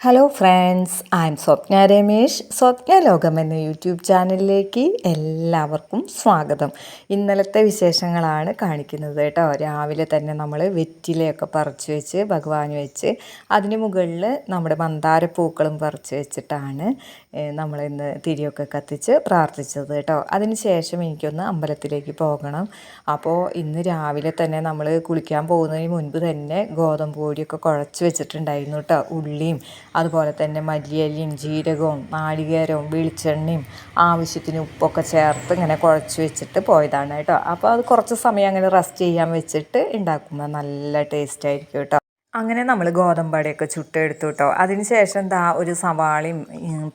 Hello friends I am Swapna Ramesh Swapna ലോകം എന്ന YouTube ചാനലിലേക്ക് എല്ലാവർക്കും സ്വാഗതം. ഇന്നലത്തെ വിശേഷങ്ങളാണ് കാണിക്കുന്നത് കേട്ടോ. രാവിലെ തന്നെ നമ്മൾ വെറ്റിലയൊക്കെ പറിച്ച് വെച്ച് ഭഗവാൻ വെച്ച് അതിന് മുകളിൽ നമ്മുടെ മന്ദാരപ്പൂക്കളും പറിച്ച് വെച്ചിട്ടാണ് നമ്മൾ ഇന്ന് തിരിയൊക്കെ കത്തിച്ച് പ്രാർത്ഥിച്ചത് കേട്ടോ. അതിന് ശേഷം എനിക്കൊന്ന് അമ്പലത്തിലേക്ക് പോകണം. അപ്പോൾ ഇന്ന് രാവിലെ തന്നെ നമ്മൾ കുളിക്കാൻ പോകുന്നതിന് മുൻപ് തന്നെ ഗോതമ്പ് പൊടിയൊക്കെ കുഴച്ച് വെച്ചിട്ടുണ്ടായിരുന്നു കേട്ടോ. ഉള്ളിയും അതുപോലെ തന്നെ മല്ലിയിലയും ജീരകവും നാളികേരവും വെളിച്ചെണ്ണയും ആവശ്യത്തിന് ഉപ്പൊക്കെ ചേർത്ത് ഇങ്ങനെ കുഴച്ച് വെച്ചിട്ട് പോയതാണ് കേട്ടോ. അപ്പോൾ അത് കുറച്ച് സമയം അങ്ങനെ റെസ്റ്റ് ചെയ്യാൻ വെച്ചിട്ട് ഉണ്ടാക്കുമ്പോൾ നല്ല ടേസ്റ്റ് ആയിരിക്കും കേട്ടോ. അങ്ങനെ നമ്മൾ ഗോതമ്പടയൊക്കെ ചുട്ടെടുത്തു കേട്ടോ അതിന് ശേഷം ദാ ഒരു സവാളയും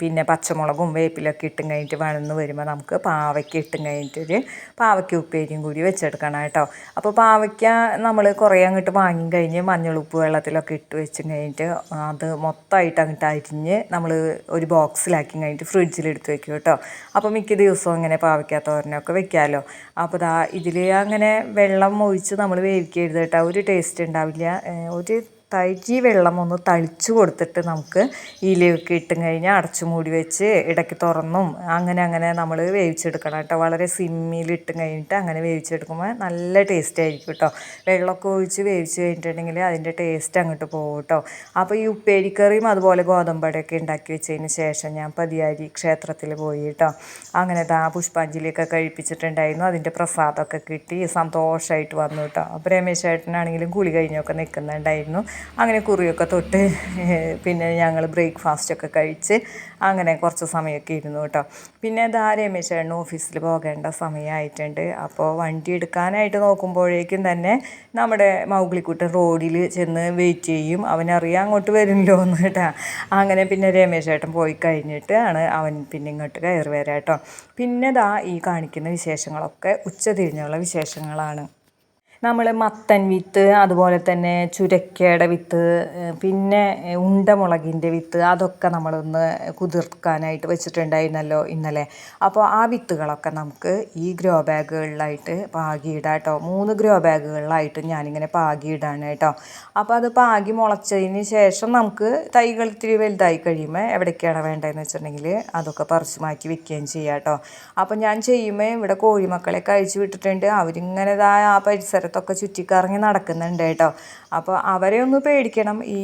പിന്നെ പച്ചമുളകും വേപ്പിലൊക്കെ ഇട്ടും കഴിഞ്ഞിട്ട് വഴന്ന് വരുമ്പോൾ നമുക്ക് പാവയ്ക്ക ഇട്ടും കഴിഞ്ഞിട്ടൊരു പാവയ്ക്ക ഉപ്പേരിയും കൂടി വെച്ചെടുക്കണം കേട്ടോ. അപ്പോൾ പാവയ്ക്ക നമ്മൾ കുറേ അങ്ങോട്ട് വാങ്ങി കഴിഞ്ഞ് മഞ്ഞളുപ്പ് വെള്ളത്തിലൊക്കെ ഇട്ട് വെച്ചും കഴിഞ്ഞിട്ട് അത് മൊത്തമായിട്ട് അങ്ങോട്ട് അരിഞ്ഞ് നമ്മൾ ഒരു ബോക്സിലാക്കി കഴിഞ്ഞിട്ട് ഫ്രിഡ്ജിലെടുത്ത് വെക്കും കേട്ടോ. അപ്പോൾ മിക്ക ദിവസവും അങ്ങനെ പാവയ്ക്ക തോരനൊക്കെ വെക്കാമല്ലോ അപ്പോൾ ദാ ഇതിൽ അങ്ങനെ വെള്ളം ഒഴിച്ച് നമ്മൾ വേവിക്കരുത് കേട്ടോ. ഒരു ടേസ്റ്റ് ഉണ്ടാവില്ല. ഒരു തൈജി വെള്ളം ഒന്ന് തളിച്ചു കൊടുത്തിട്ട് നമുക്ക് ഇലയൊക്കെ ഇട്ടും കഴിഞ്ഞാൽ അടച്ചു മൂടി വെച്ച് ഇടയ്ക്ക് തുറന്നും. അങ്ങനെ അങ്ങനെ നമ്മൾ വേവിച്ചെടുക്കണം കേട്ടോ. വളരെ സിമ്മിൽ കഴിഞ്ഞിട്ട് അങ്ങനെ വേവിച്ചെടുക്കുമ്പോൾ നല്ല ടേസ്റ്റ് ആയിരിക്കും കേട്ടോ. വെള്ളമൊക്കെ ഒഴിച്ച് വേവിച്ച് കഴിഞ്ഞിട്ടുണ്ടെങ്കിൽ അതിന്റെ ടേസ്റ്റ് അങ്ങോട്ട് പോകും കേട്ടോ. അപ്പോൾ ഈ ഉപ്പേരിക്കറിയും അതുപോലെ ഗോതമ്പടയൊക്കെ ഉണ്ടാക്കി വെച്ചതിന് ശേഷം ഞാൻ പതിയാരി ക്ഷേത്രത്തിൽ പോയി കേട്ടോ. അങ്ങനെ ആ പുഷ്പാഞ്ജലിയൊക്കെ കഴിപ്പിച്ചിട്ടുണ്ടായിരുന്നു. അതിന്റെ പ്രസാദമൊക്കെ കിട്ടി. സന്തോഷമായിട്ട് വന്നു കേട്ടോ. അപ്പോൾ രമേശ് ചേട്ടനാണെങ്കിലും കുളി കഴിഞ്ഞൊക്കെ നിൽക്കുന്നുണ്ടായിരുന്നു. അങ്ങനെ കുറിയൊക്കെ തൊട്ട് പിന്നെ ഞങ്ങൾ ബ്രേക്ക്ഫാസ്റ്റൊക്കെ കഴിച്ച് അങ്ങനെ കുറച്ച് സമയമൊക്കെ ഇരുന്നു കേട്ടോ. പിന്നെ ദാ രമേശേട്ടൻ ഓഫീസിൽ പോകേണ്ട സമയമായിട്ടുണ്ട് അപ്പോൾ വണ്ടി എടുക്കാനായിട്ട് നോക്കുമ്പോഴേക്കും തന്നെ നമ്മുടെ മൗഗ്ലിക്കുട്ടൻ റോഡിൽ ചെന്ന് വെയിറ്റ് ചെയ്യും. അവനറിയാം അങ്ങോട്ട് വരുമല്ലോ എന്ന് കേട്ടോ. അങ്ങനെ പിന്നെ രമേശേട്ടൻ പോയി കഴിഞ്ഞിട്ട് ആണ് അവൻ പിന്നെ ഇങ്ങോട്ട് കയറി വരാം കേട്ടോ. പിന്നെ ദാ ഈ കാണിക്കുന്ന വിശേഷങ്ങളൊക്കെ ഉച്ച തിരിഞ്ഞുള്ള വിശേഷങ്ങളാണ്. നമ്മൾ മത്തൻ വിത്ത് അതുപോലെ തന്നെ ചുരക്കയുടെ വിത്ത് പിന്നെ ഉണ്ടമുളകിന്റെ വിത്ത് അതൊക്കെ നമ്മളൊന്ന് കുതിർക്കാനായിട്ട് വെച്ചിട്ടുണ്ടായിരുന്നല്ലോ ഇന്നലെ. അപ്പോൾ ആ വിത്തുകളൊക്കെ നമുക്ക് ഈ ഗ്രോ ബാഗുകളിലായിട്ട് പാകിയിടാം കേട്ടോ മൂന്ന് ഗ്രോ ബാഗുകളിലായിട്ട് ഞാനിങ്ങനെ പാകിയിടാണ് കേട്ടോ അപ്പോൾ അത് പാകി മുളച്ചതിന് ശേഷം നമുക്ക് തൈകൾ ഇത്തിരി വലുതായി കഴിയുമ്പോൾ എവിടേക്കാണ് വേണ്ടതെന്ന് വെച്ചിട്ടുണ്ടെങ്കിൽ അതൊക്കെ പറിച്ചു മാറ്റി വെക്കുകയും ചെയ്യാം കേട്ടോ അപ്പോൾ ഞാൻ ചെയ്യുമ്പോൾ ഇവിടെ കോഴിമക്കളെ കഴിച്ചു വിട്ടിട്ടുണ്ട്. അവരിങ്ങനെതായ ആ പരിസരത്ത് പുറത്തൊക്കെ ചുറ്റിക്കറങ്ങി നടക്കുന്നുണ്ട് കേട്ടോ. അപ്പോൾ അവരെ ഒന്ന് പേടിക്കണം. ഈ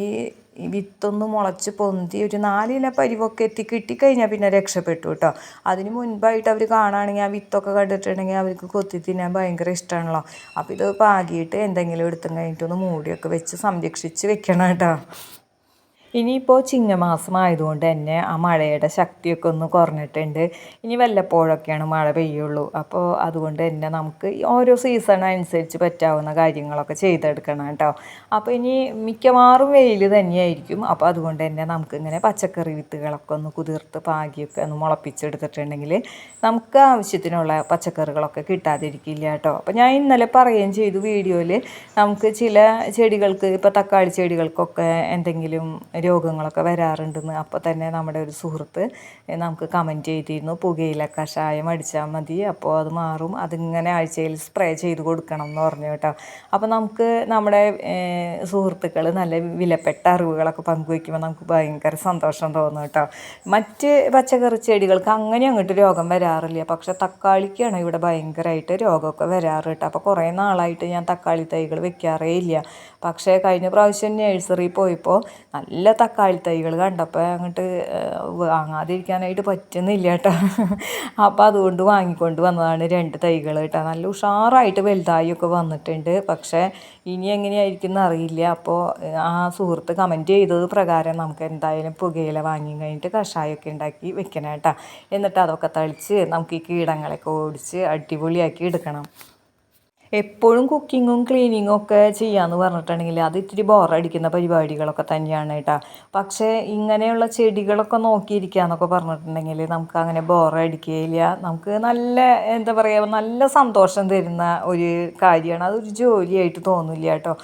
വിത്തൊന്ന് മുളച്ച് പൊന്തി ഒരു നാലില പരിവൊക്കെ എത്തി കിട്ടിക്കഴിഞ്ഞാൽ പിന്നെ രക്ഷപ്പെട്ടു കേട്ടോ. അതിന് മുൻപായിട്ട് അവർ കാണുകയാണെങ്കിൽ ആ വിത്തൊക്കെ കണ്ടിട്ടുണ്ടെങ്കിൽ അവർക്ക് കൊത്തി തിന്നാൻ ഭയങ്കര ഇഷ്ടമാണല്ലോ അപ്പോൾ ഇത് പാകിയിട്ട് എന്തെങ്കിലും എടുത്തും കഴിഞ്ഞിട്ടൊന്ന് മൂടിയൊക്കെ വെച്ച് സംരക്ഷിച്ച് വെക്കണം കേട്ടോ. ഇനിയിപ്പോൾ ചിങ്ങമാസമായതുകൊണ്ട് തന്നെ ആ മഴയുടെ ശക്തിയൊക്കെ ഒന്ന് കുറഞ്ഞിട്ടുണ്ട്. ഇനി വല്ലപ്പോഴൊക്കെയാണ് മഴ പെയ്യുള്ളൂ. അപ്പോൾ അതുകൊണ്ട് തന്നെ നമുക്ക് ഓരോ സീസൺ അനുസരിച്ച് പറ്റാവുന്ന കാര്യങ്ങളൊക്കെ ചെയ്തെടുക്കണം കേട്ടോ. അപ്പോൾ ഇനി മിക്കവാറും വെയിൽ തന്നെയായിരിക്കും. അപ്പോൾ അതുകൊണ്ട് തന്നെ നമുക്ക് ഇങ്ങനെ പച്ചക്കറി വിത്തുകളൊക്കെ ഒന്ന് കുതിർത്ത് പാകിയൊക്കെ ഒന്ന് മുളപ്പിച്ചെടുത്തിട്ടുണ്ടെങ്കിൽ നമുക്ക് ആവശ്യത്തിനുള്ള പച്ചക്കറികളൊക്കെ കിട്ടാതിരിക്കില്ല കേട്ടോ. അപ്പോൾ ഞാൻ ഇന്നലെ പറയുകയും ചെയ്തു വീഡിയോയിൽ നമുക്ക് ചില ചെടികൾക്ക് ഇപ്പോൾ തക്കാളി ചെടികൾക്കൊക്കെ എന്തെങ്കിലും രോഗങ്ങളൊക്കെ വരാറുണ്ടെന്ന് അപ്പോൾ തന്നെ നമ്മുടെ ഒരു സുഹൃത്ത് നമുക്ക് കമന്റ് ചെയ്തിരുന്നു. പുകയില കഷായം അടിച്ചാൽ മതി അപ്പോൾ അത് മാറും. അതിങ്ങനെ ആഴ്ചയിൽ സ്പ്രേ ചെയ്ത് കൊടുക്കണം എന്ന് പറഞ്ഞു കേട്ടോ. അപ്പോൾ നമുക്ക് നമ്മുടെ സുഹൃത്തുക്കൾ നല്ല വിലപ്പെട്ട അറിവുകളൊക്കെ പങ്കുവയ്ക്കുമ്പോൾ നമുക്ക് ഭയങ്കര സന്തോഷം തോന്നും കേട്ടോ. മറ്റ് പച്ചക്കറി ചെടികൾക്ക് അങ്ങനെ അങ്ങോട്ട് രോഗം വരാറില്ല. പക്ഷേ തക്കാളിക്കാണ് ഇവിടെ ഭയങ്കരമായിട്ട് രോഗമൊക്കെ വരാറ് കേട്ടോ. അപ്പോൾ കുറേ നാളായിട്ട് ഞാൻ തക്കാളി തൈകൾ വെക്കാറേ ഇല്ല. പക്ഷേ കഴിഞ്ഞ പ്രാവശ്യം നഴ്സറി പോയപ്പോൾ നല്ല തക്കാളി തൈകൾ കണ്ടപ്പോൾ അങ്ങോട്ട് വാങ്ങാതിരിക്കാനായിട്ട് പറ്റുന്നില്ല കേട്ടോ അപ്പോൾ അതുകൊണ്ട് വാങ്ങിക്കൊണ്ട് വന്നതാണ് രണ്ട് തൈകൾ കേട്ടോ നല്ല ഉഷാറായിട്ട് വലുതായൊക്കെ വന്നിട്ടുണ്ട്. പക്ഷേ ഇനി എങ്ങനെയായിരിക്കും എന്നറിയില്ല. അപ്പോൾ ആ സുഹൃത്ത് കമന്റ് ചെയ്തത് പ്രകാരം നമുക്ക് എന്തായാലും പുകയില വാങ്ങി കഴിഞ്ഞിട്ട് കഷായമൊക്കെ ഉണ്ടാക്കി വെക്കണം കേട്ടോ എന്നിട്ട് അതൊക്കെ തളിച്ച് നമുക്ക് ഈ കീടങ്ങളൊക്കെ ഓടിച്ച് അടിപൊളിയാക്കി എടുക്കണം. എപ്പോഴും കുക്കിങ്ങും ക്ലീനിങ്ങും ഒക്കെ ചെയ്യാമെന്ന് പറഞ്ഞിട്ടുണ്ടെങ്കിൽ അത് ഇത്തിരി ബോറടിക്കുന്ന പരിപാടികളൊക്കെ തന്നെയാണ് കേട്ടോ. പക്ഷേ ഇങ്ങനെയുള്ള ചെടികളൊക്കെ നോക്കിയിരിക്കുക എന്നൊക്കെ പറഞ്ഞിട്ടുണ്ടെങ്കിൽ നമുക്ക് അങ്ങനെ ബോറടിക്കുകയില്ല നമുക്ക് നല്ല എന്താ പറയുക നല്ല സന്തോഷം തരുന്ന ഒരു കാര്യമാണ്. അതൊരു ജോലിയായിട്ട് തോന്നില്ല കേട്ടോ.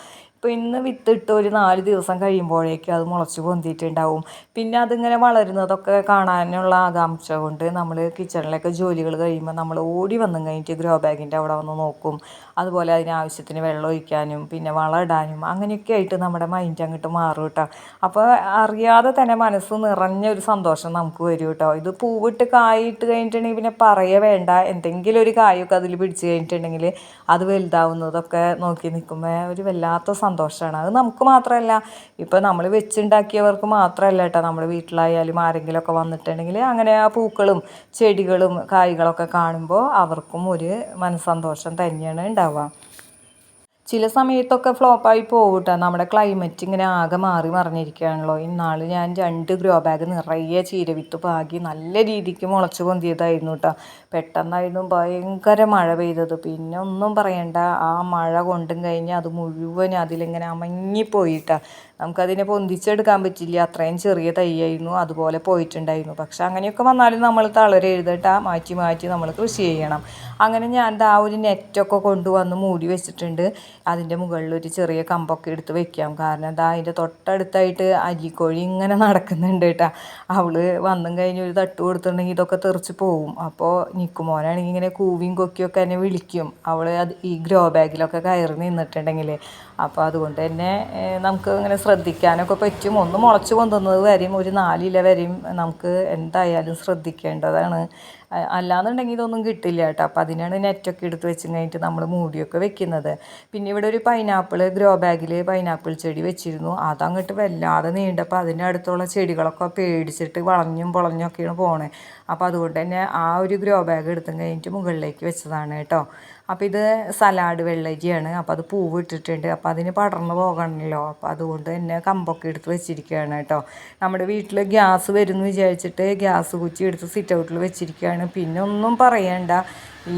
ഇന്ന് വിത്തിട്ട് ഒരു നാല് ദിവസം കഴിയുമ്പോഴേക്കും അത് മുളച്ച് പൊന്തിയിട്ടുണ്ടാവും. പിന്നെ അതിങ്ങനെ വളരുന്നതൊക്കെ കാണാനുള്ള ആകാംക്ഷ കൊണ്ട് നമ്മൾ കിച്ചണിലൊക്കെ ജോലികൾ കഴിയുമ്പോൾ നമ്മൾ ഓടി വന്നു കഴിഞ്ഞിട്ട് ഗ്രോ ബാഗിന്റെ അവിടെ വന്ന് നോക്കും. അതുപോലെ അതിനാവശ്യത്തിന് വെള്ളം ഒഴിക്കാനും പിന്നെ വളം ഇടാനും അങ്ങനെയൊക്കെ ആയിട്ട് നമ്മുടെ മൈൻഡ് അങ്ങോട്ട് മാറും കേട്ടോ അപ്പോൾ അറിയാതെ തന്നെ മനസ്സ് നിറഞ്ഞ ഒരു സന്തോഷം നമുക്ക് വരും കേട്ടോ ഇത് പൂവിട്ട് കായിട്ട് കഴിഞ്ഞിട്ടുണ്ടെങ്കിൽ പിന്നെ പറയേ വേണ്ട. എന്തെങ്കിലും ഒരു കായൊക്കെ അതിൽ പിടിച്ച് കഴിഞ്ഞിട്ടുണ്ടെങ്കിൽ അത് വലുതാവുന്നതൊക്കെ നോക്കി നിൽക്കുമ്പോൾ ഒരു വല്ലാത്ത സന്തോഷമാണ് അത് നമുക്ക് മാത്രമല്ല ഇപ്പോൾ നമ്മൾ വെച്ചുണ്ടാക്കിയവർക്ക് മാത്രമല്ല കേട്ടോ നമ്മുടെ വീട്ടിലായാലും ആരെങ്കിലുമൊക്കെ വന്നിട്ടുണ്ടെങ്കിൽ അങ്ങനെ ആ പൂക്കളും ചെടികളും കായ്കളൊക്കെ കാണുമ്പോൾ അവർക്കും ഒരു മനസ്സന്തോഷം തന്നെയാണ് ഉണ്ടാവുക. ചില സമയത്തൊക്കെ ഫ്ലോപ്പായി പോകും കേട്ടോ നമ്മുടെ ക്ലൈമറ്റ് ഇങ്ങനെ ആകെ മാറി മറിഞ്ഞിരിക്കുകയാണല്ലോ. ഇന്നാൾ ഞാൻ രണ്ട് ഗ്രോ ബാഗ് നിറയെ ചീരവിത്ത് പാകി നല്ല രീതിക്ക് മുളച്ച് പൊന്തിയതായിരുന്നു കേട്ടോ പെട്ടെന്നായിരുന്നു ഭയങ്കര മഴ പെയ്തത്. പിന്നെ ഒന്നും പറയണ്ട ആ മഴ കൊണ്ടും കഴിഞ്ഞ് അത് മുഴുവൻ അതിലിങ്ങനെ അമങ്ങിപ്പോയിട്ടാ നമുക്കതിനെ പൊന്തിച്ചെടുക്കാൻ പറ്റില്ല. അത്രയും ചെറിയ തൈയായിരുന്നു. അതുപോലെ പോയിട്ടുണ്ടായിരുന്നു. പക്ഷെ അങ്ങനെയൊക്കെ വന്നാലും നമ്മൾ തളരെ എഴുതട്ടാ മാറ്റി മാറ്റി നമ്മൾ കൃഷി ചെയ്യണം. അങ്ങനെ ഞാൻ ആ ഒരു നെറ്റൊക്കെ കൊണ്ടുവന്ന് മൂടി വെച്ചിട്ടുണ്ട്. അതിന്റെ മുകളിൽ ഒരു ചെറിയ കമ്പൊക്കെ എടുത്ത് വെക്കാം. കാരണം എന്താ അതിന്റെ തൊട്ടടുത്തായിട്ട് അരിക്കോഴി ഇങ്ങനെ നടക്കുന്നുണ്ട് കേട്ടോ. അവൾ വന്നും കഴിഞ്ഞ് ഒരു തട്ട് കൊടുത്തിട്ടുണ്ടെങ്കിൽ ഇതൊക്കെ തെറിച്ച് പോവും. അപ്പോൾ നിൽക്കുമോനാണെങ്കിൽ ഇങ്ങനെ കൂവിയും കൊക്കിയൊക്കെ എന്നെ വിളിക്കും. അവൾ അത് ഈ ഗ്രോ ബാഗിലൊക്കെ കയറി നിന്നിട്ടുണ്ടെങ്കിൽ അപ്പോൾ അതുകൊണ്ട് തന്നെ നമുക്ക് ഇങ്ങനെ ശ്രദ്ധിക്കാനൊക്കെ പറ്റും ഒന്ന് മുളച്ച് കൊണ്ടുവന്നത് വരെയും ഒരു നാലില വരെയും നമുക്ക് എന്തായാലും ശ്രദ്ധിക്കേണ്ടതാണ്. അല്ലാന്നുണ്ടെങ്കിൽ ഇതൊന്നും കിട്ടില്ല കേട്ടോ. അപ്പോൾ അതിനാണ് നെറ്റൊക്കെ എടുത്ത് വെച്ച് കഴിഞ്ഞിട്ട് നമ്മൾ മൂടിയൊക്കെ വെക്കുന്നത്. പിന്നെ ഇവിടെ ഒരു പൈനാപ്പിൾ ഗ്രോ ബാഗിൽ പൈനാപ്പിൾ ചെടി വെച്ചിരുന്നു. അതങ്ങോട്ട് വല്ലാതെ നീണ്ടപ്പോൾ അതിന്റെ അടുത്തുള്ള ചെടികളൊക്കെ പേടിച്ചിട്ട് വളഞ്ഞും പൊളഞ്ഞൊക്കെയാണ് പോണേ. അപ്പോൾ അതുകൊണ്ട് തന്നെ ആ ഒരു ഗ്രോ ബാഗ് എടുത്തും കഴിഞ്ഞിട്ട് മുകളിലേക്ക് വെച്ചതാണ് കേട്ടോ. അപ്പോൾ ഇത് സലാഡ് വെള്ളരിയാണ്. അപ്പോൾ അത് പൂവ് ഇട്ടിട്ടുണ്ട്. അപ്പോൾ അതിന് പടർന്നു പോകണമല്ലോ അപ്പോൾ അതുകൊണ്ട് തന്നെ കമ്പൊക്കെ എടുത്ത് വെച്ചിരിക്കുകയാണ് കേട്ടോ. നമ്മുടെ വീട്ടിൽ ഗ്യാസ് വരുന്നു വിചാരിച്ചിട്ട് ഗ്യാസ് കുച്ചി എടുത്ത് സിറ്റ് ഔട്ടിൽ വെച്ചിരിക്കുകയാണ്. പിന്നെ ഒന്നും പറയണ്ട.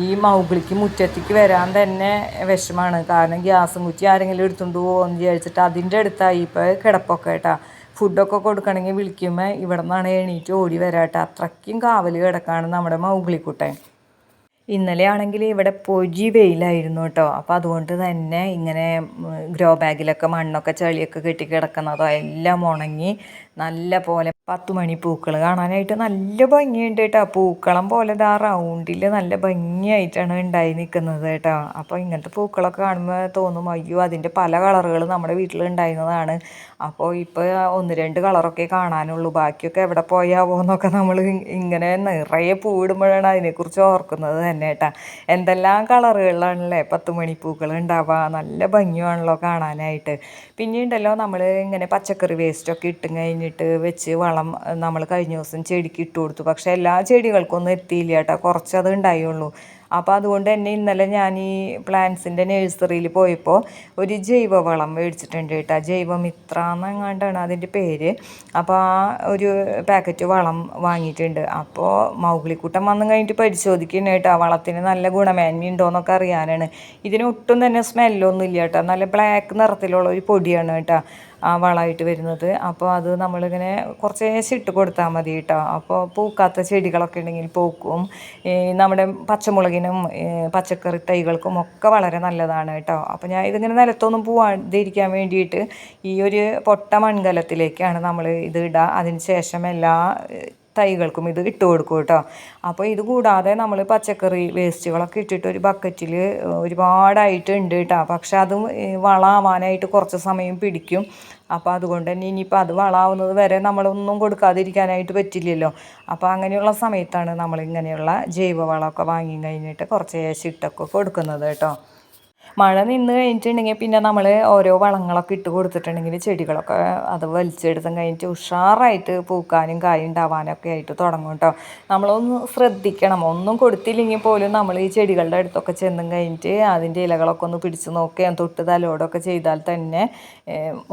ഈ മൗഗിളിക്ക് മുറ്റത്തേക്ക് വരാൻ തന്നെ വിഷമാണ്. കാരണം ഗ്യാസും കുറ്റി ആരെങ്കിലും എടുത്തുകൊണ്ട് പോകുമെന്ന് വിചാരിച്ചിട്ട് അതിന്റെ അടുത്തായി ഇപ്പോൾ കിടപ്പൊക്കെ കേട്ടാ. ഫുഡൊക്കെ കൊടുക്കണമെങ്കിൽ വിളിക്കുമ്പോൾ ഇവിടെ നിന്നാണ് എണീറ്റ് ഓടി വരാട്ടെ അത്രയ്ക്കും കാവൽ കിടക്കാണ് നമ്മുടെ മൗഗിളിക്കുട്ടൻ ഇന്നലെ ആണെങ്കിൽ ഇവിടെ പൊജി വെയിലായിരുന്നു കേട്ടോ. അപ്പോൾ അതുകൊണ്ട് തന്നെ ഇങ്ങനെ ഗ്രോ ബാഗിലൊക്കെ മണ്ണൊക്കെ ചെളിയൊക്കെ കെട്ടി കിടക്കുന്നതോ എല്ലാം ഉണങ്ങി നല്ല പോലെ പത്ത് മണി പൂക്കൾ കാണാനായിട്ട് നല്ല ഭംഗിയുണ്ട് കേട്ടോ. പൂക്കളം പോലെ ഇതാ റൗണ്ടിൽ നല്ല ഭംഗിയായിട്ടാണ് ഉണ്ടായി നിൽക്കുന്നത് കേട്ടോ. അപ്പോൾ ഇങ്ങനത്തെ പൂക്കളൊക്കെ കാണുമ്പോൾ തോന്നും അയ്യോ അതിന്റെ പല കളറുകൾ നമ്മുടെ വീട്ടിൽ ഉണ്ടായിരുന്നതാണ്. അപ്പോൾ ഇപ്പോൾ ഒന്ന് രണ്ട് കളറൊക്കെ കാണാനുള്ളൂ. ബാക്കിയൊക്കെ എവിടെ പോയാവോ എന്നൊക്കെ നമ്മൾ ഇങ്ങനെ നിറയെ പൂവിടുമ്പോഴാണ് അതിനെക്കുറിച്ച് ഓർക്കുന്നത് തന്നെ കേട്ടോ. എന്തെല്ലാം കളറുകളിലാണല്ലേ പത്ത് മണിപ്പൂക്കൾ ഉണ്ടാവുക. നല്ല ഭംഗിയാണല്ലോ കാണാനായിട്ട്. പിന്നെ ഉണ്ടല്ലോ നമ്മൾ ഇങ്ങനെ പച്ചക്കറി വേസ്റ്റൊക്കെ ഇട്ടും കഴിഞ്ഞിട്ട് വെച്ച് വളം നമ്മൾ കഴിഞ്ഞ ദിവസം ചെടിക്ക് ഇട്ട് കൊടുത്തു. പക്ഷേ എല്ലാ ചെടികൾക്കൊന്നും എത്തിയില്ല കേട്ടോ. കുറച്ചത് ഉണ്ടായുള്ളൂ. അപ്പോൾ അതുകൊണ്ട് തന്നെ ഇന്നലെ ഞാൻ ഈ പ്ലാന്റ്സിന്റെ നഴ്സറിയിൽ പോയപ്പോൾ ഒരു ജൈവവളം മേടിച്ചിട്ടുണ്ട് കേട്ടോ. ജൈവമിത്ര എന്നെങ്ങാണ്ടാണ് അതിന്റെ പേര്. അപ്പോൾ ആ ഒരു പാക്കറ്റ് വളം വാങ്ങിയിട്ടുണ്ട്. അപ്പോൾ മൗഗ്ലിക്കൂട്ടം വന്നു കഴിഞ്ഞിട്ട് പരിശോധിക്കണം കേട്ടോ. വളത്തിന് നല്ല ഗുണമേന്മ ഉണ്ടോയെന്നൊക്കെ അറിയാനാണ്. ഇതിന് ഒട്ടും തന്നെ സ്മെല്ലൊന്നും ഇല്ല കേട്ടോ. നല്ല ബ്ലാക്ക് നിറത്തിലുള്ള ഒരു പൊടിയാണ് കേട്ടോ. വളമായിട്ട് വരുന്നത്. അപ്പോൾ അത് നമ്മളിങ്ങനെ കുറച്ചേശ്ശെ ഇട്ട് കൊടുത്താൽ മതി കേട്ടോ. അപ്പോൾ പൂക്കാത്ത ചെടികളൊക്കെ ഉണ്ടെങ്കിൽ പൂക്കും. നമ്മുടെ പച്ചമുളകിനും പച്ചക്കറി തൈകൾക്കും ഒക്കെ വളരെ നല്ലതാണ് കേട്ടോ. അപ്പോൾ ഞാൻ ഇതിങ്ങനെ നിലത്തൊന്നും പോവാതിരിക്കാൻ വേണ്ടിയിട്ട് ഈ ഒരു പൊട്ട മൺകലത്തിലേക്കാണ് നമ്മൾ ഇത് ഇടുക അതിന് ശേഷം എല്ലാ തൈകൾക്കും ഇത് ഇട്ട് കൊടുക്കും കേട്ടോ. അപ്പോൾ ഇത് കൂടാതെ നമ്മൾ പച്ചക്കറി വേസ്റ്റുകളൊക്കെ ഇട്ടിട്ട് ഒരു ബക്കറ്റിൽ ഒരുപാടായിട്ട് ഉണ്ട് കേട്ടോ. പക്ഷെ അതും വളമാവാനായിട്ട് കുറച്ച് സമയം പിടിക്കും. അപ്പോൾ അതുകൊണ്ട് തന്നെ ഇനിയിപ്പോൾ അത് വളാവുന്നത് വരെ നമ്മളൊന്നും കൊടുക്കാതിരിക്കാനായിട്ട് പറ്റില്ലല്ലോ. അപ്പോൾ അങ്ങനെയുള്ള സമയത്താണ് നമ്മളിങ്ങനെയുള്ള ജൈവവളമൊക്കെ വാങ്ങി കഴിഞ്ഞിട്ട് കുറച്ച് ഇട്ടൊക്കെ കൊടുക്കുന്നത് കേട്ടോ. മഴ നിന്ന് കഴിഞ്ഞിട്ടുണ്ടെങ്കിൽ പിന്നെ നമ്മൾ ഓരോ വളങ്ങളൊക്കെ ഇട്ട് കൊടുത്തിട്ടുണ്ടെങ്കിൽ ചെടികളൊക്കെ അത് വലിച്ചെടുത്തും കഴിഞ്ഞിട്ട് ഉഷാറായിട്ട് പൂക്കാനും കായും ഉണ്ടാവാനൊക്കെ ആയിട്ട് തുടങ്ങും കേട്ടോ. നമ്മളൊന്ന് ശ്രദ്ധിക്കണം. ഒന്നും കൊടുത്തില്ലെങ്കിൽ പോലും നമ്മൾ ഈ ചെടികളുടെ അടുത്തൊക്കെ ചെന്നും കഴിഞ്ഞിട്ട് അതിന്റെ ഇലകളൊക്കെ ഒന്ന് പിടിച്ച് നോക്കുകയും തൊട്ട് തലോടൊക്കെ ചെയ്താൽ തന്നെ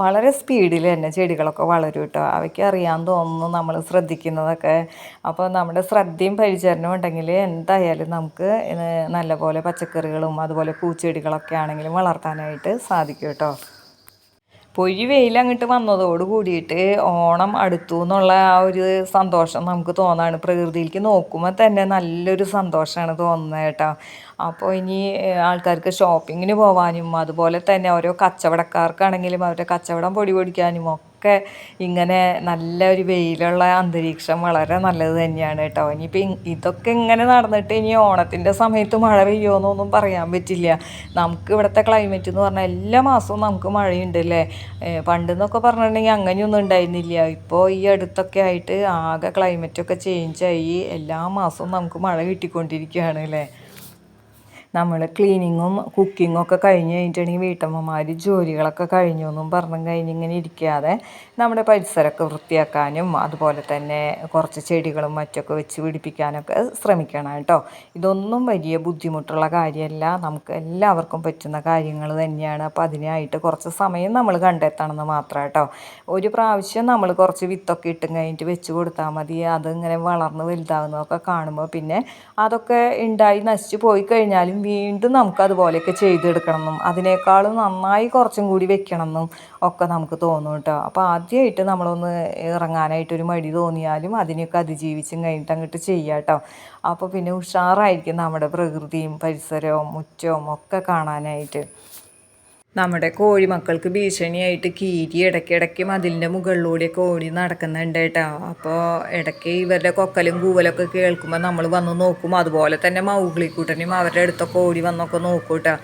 വളരെ സ്പീഡിൽ തന്നെ ചെടികളൊക്കെ വളരും കേട്ടോ. അവയ്ക്ക് അറിയാൻ തോന്നുന്നു നമ്മൾ ശ്രദ്ധിക്കുന്നതൊക്കെ. അപ്പോൾ നമ്മുടെ ശ്രദ്ധയും പരിചരണവും ഉണ്ടെങ്കിൽ എന്തായാലും നമുക്ക് നല്ലപോലെ പച്ചക്കറികളും അതുപോലെ പൂച്ചെടികളൊക്കെ ആണെങ്കിലും വളർത്താനായിട്ട് സാധിക്കും കേട്ടോ. പൊഴി വെയിൽ അങ്ങോട്ട് വന്നതോട് കൂടിയിട്ട് ഓണം അടുത്തു എന്നുള്ള ആ ഒരു സന്തോഷം നമുക്ക് തോന്നാണ്. പ്രകൃതിയിലേക്ക് നോക്കുമ്പോൾ തന്നെ നല്ലൊരു സന്തോഷമാണ് തോന്നുന്നത് കേട്ടോ. അപ്പോൾ ഇനി ആൾക്കാർക്ക് ഷോപ്പിങ്ങിന് പോകാനും അതുപോലെ തന്നെ ഓരോ കച്ചവടക്കാർക്കാണെങ്കിലും അവരുടെ കച്ചവടം പൊടി പൊടിക്കാനും ഒക്കെ ഇങ്ങനെ നല്ല ഒരു വെയിലുള്ള അന്തരീക്ഷം വളരെ നല്ലത് തന്നെയാണ് കേട്ടോ. ഇനിയിപ്പോൾ ഇതൊക്കെ ഇങ്ങനെ നടന്നിട്ട് ഇനി ഓണത്തിന്റെ സമയത്ത് മഴ പെയ്യുമെന്നൊന്നും പറയാൻ പറ്റില്ല. നമുക്ക് ഇവിടുത്തെ ക്ലൈമറ്റ് എന്ന് പറഞ്ഞാൽ എല്ലാ മാസവും നമുക്ക് മഴയുണ്ട് അല്ലേ പണ്ടെന്നൊക്കെ പറഞ്ഞിട്ടുണ്ടെങ്കിൽ അങ്ങനെയൊന്നും ഉണ്ടായിരുന്നില്ല. ഇപ്പോൾ ഈ അടുത്തൊക്കെ ആയിട്ട് ആകെ ക്ലൈമറ്റൊക്കെ ആയി. എല്ലാ മാസവും നമുക്ക് മഴ കിട്ടിക്കൊണ്ടിരിക്കുകയാണ് അല്ലേ നമ്മൾ ക്ലീനിങ്ങും കുക്കിങ്ങും ഒക്കെ കഴിഞ്ഞ് കഴിഞ്ഞിട്ടുണ്ടെങ്കിൽ വീട്ടമ്മമാർ ജോലികളൊക്കെ കഴിഞ്ഞു എന്നും പറഞ്ഞു കഴിഞ്ഞ് ഇങ്ങനെ ഇരിക്കാതെ നമ്മുടെ പരിസരമൊക്കെ വൃത്തിയാക്കാനും അതുപോലെ തന്നെ കുറച്ച് ചെടികളും മറ്റൊക്കെ വെച്ച് പിടിപ്പിക്കാനൊക്കെ ശ്രമിക്കണം കേട്ടോ. ഇതൊന്നും വലിയ ബുദ്ധിമുട്ടുള്ള കാര്യമല്ല. നമുക്ക് എല്ലാവർക്കും പറ്റുന്ന കാര്യങ്ങൾ തന്നെയാണ്. അപ്പോൾ അതിനായിട്ട് കുറച്ച് സമയം നമ്മൾ കണ്ടെത്തണമെന്ന് മാത്രം കേട്ടോ. ഒരു പ്രാവശ്യം നമ്മൾ കുറച്ച് വിത്തൊക്കെ ഇട്ടും കഴിഞ്ഞിട്ട് വെച്ച് കൊടുത്താൽ മതി. അതിങ്ങനെ വളർന്ന് വലുതാകുന്നതൊക്കെ കാണുമ്പോൾ പിന്നെ അതൊക്കെ ഉണ്ടായി നശിച്ചു പോയി കഴിഞ്ഞാലും വീണ്ടും നമുക്ക് അതുപോലെയൊക്കെ ചെയ്തെടുക്കണം അതിനേക്കാളും നന്നായി കുറച്ചും കൂടി വെക്കണമെന്നും ഒക്കെ നമുക്ക് തോന്നും കേട്ടോ. അപ്പോൾ ആദ്യമായിട്ട് നമ്മളൊന്ന് ഇറങ്ങാനായിട്ടൊരു മടി തോന്നിയാലും അതിനെയൊക്കെ അതിജീവിച്ചും കഴിഞ്ഞിട്ട് അങ്ങോട്ട് ചെയ്യാം കേട്ടോ. അപ്പോൾ പിന്നെ ഉഷാറായിരിക്കും നമ്മുടെ പ്രകൃതിയും പരിസരവും മുറ്റവും ഒക്കെ കാണാനായിട്ട്. നമ്മുടെ കോഴിമക്കൾക്ക് ഭീഷണിയായിട്ട് കീരി ഇടയ്ക്കിടയ്ക്ക് മതിലിന്റെ മുകളിലൂടെയൊക്കെ ഓടി നടക്കുന്നുണ്ട് കേട്ടോ. അപ്പോൾ ഇടയ്ക്ക് ഇവരുടെ കൊക്കലും കൂവലൊക്കെ കേൾക്കുമ്പോൾ നമ്മൾ വന്ന് നോക്കും. അതുപോലെ തന്നെ മൗഗ്ലിക്കൂട്ടനും അവരുടെ അടുത്തൊക്കെ ഓടി വന്നൊക്കെ നോക്കും കേട്ടോ.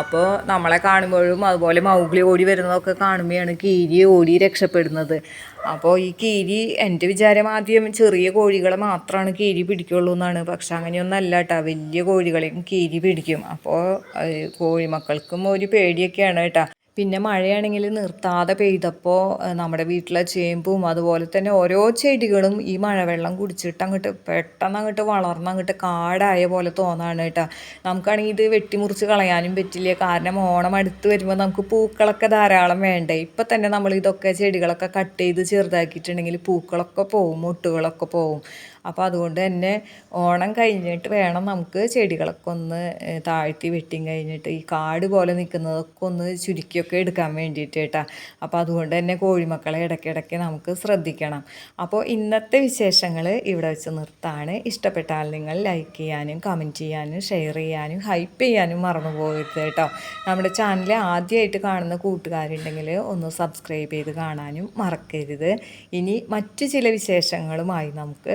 അപ്പോൾ നമ്മളെ കാണുമ്പോഴും അതുപോലെ മൗഗ്ലി ഓടി വരുന്നതൊക്കെ കാണുമ്പോഴാണ് കീരി ഓടി രക്ഷപ്പെടുന്നത്. അപ്പോൾ ഈ കീരി എന്റെ വിചാരം ആദ്യം ചെറിയ കോഴികളെ മാത്രമാണ് കീരി പിടിക്കുള്ളൂ എന്നാണ്. പക്ഷെ അങ്ങനെയൊന്നല്ല കേട്ടോ. വലിയ കോഴികളെയും കീരി പിടിക്കും. അപ്പോൾ കോഴിമക്കൾക്കും ഒരു പേടിയൊക്കെയാണ്. കേട്ടോ. പിന്നെ മഴയാണെങ്കിൽ നിർത്താതെ പെയ്തപ്പോൾ നമ്മുടെ വീട്ടിലെ ചേമ്പും അതുപോലെ തന്നെ ഓരോ ചെടികളും ഈ മഴവെള്ളം കുടിച്ചിട്ട് അങ്ങോട്ട് പെട്ടെന്ന് അങ്ങോട്ട് വളർന്ന് അങ്ങോട്ട് കാടായ പോലെ തോന്നാണ് കേട്ടോ. നമുക്കാണെങ്കിൽ ഇത് വെട്ടിമുറിച്ച് കളയാനും പറ്റില്ല. കാരണം ഓണം അടുത്ത് വരുമ്പോൾ നമുക്ക് പൂക്കളൊക്കെ ധാരാളം വേണ്ടേ. ഇപ്പം തന്നെ നമ്മൾ ഇതൊക്കെ ചെടികളൊക്കെ കട്ട് ചെയ്ത് ചെറുതാക്കിയിട്ടുണ്ടെങ്കിൽ പൂക്കളൊക്കെ പോവും മുട്ടുകളൊക്കെ പോവും. അപ്പോൾ അതുകൊണ്ട് തന്നെ ഓണം കഴിഞ്ഞിട്ട് വേണം നമുക്ക് ചെടികളൊക്കെ ഒന്ന് താഴ്ത്തി വെട്ടി കഴിഞ്ഞിട്ട് ഈ കാട് പോലെ നിൽക്കുന്നതൊക്കെ ഒന്ന് ചുരുക്കിയൊക്കെ എടുക്കാൻ വേണ്ടിയിട്ട് കേട്ടോ. അപ്പോൾ അതുകൊണ്ട് തന്നെ കോഴിമക്കളെ ഇടയ്ക്കിടയ്ക്ക് നമുക്ക് ശ്രദ്ധിക്കണം. അപ്പോൾ ഇന്നത്തെ വിശേഷങ്ങൾ ഇവിടെ വെച്ച് നിർത്താണ്. ഇഷ്ടപ്പെട്ടാൽ നിങ്ങൾ ലൈക്ക് ചെയ്യാനും കമന്റ് ചെയ്യാനും ഷെയർ ചെയ്യാനും ഹൈപ്പ് ചെയ്യാനും മറന്നു പോകരുത് കേട്ടോ. നമ്മുടെ ചാനൽ ആദ്യമായിട്ട് കാണുന്ന കൂട്ടുകാരുണ്ടെങ്കിൽ ഒന്ന് സബ്സ്ക്രൈബ് ചെയ്ത് കാണാനും മറക്കരുത്. ഇനി മറ്റു ചില വിശേഷങ്ങളുമായി നമുക്ക്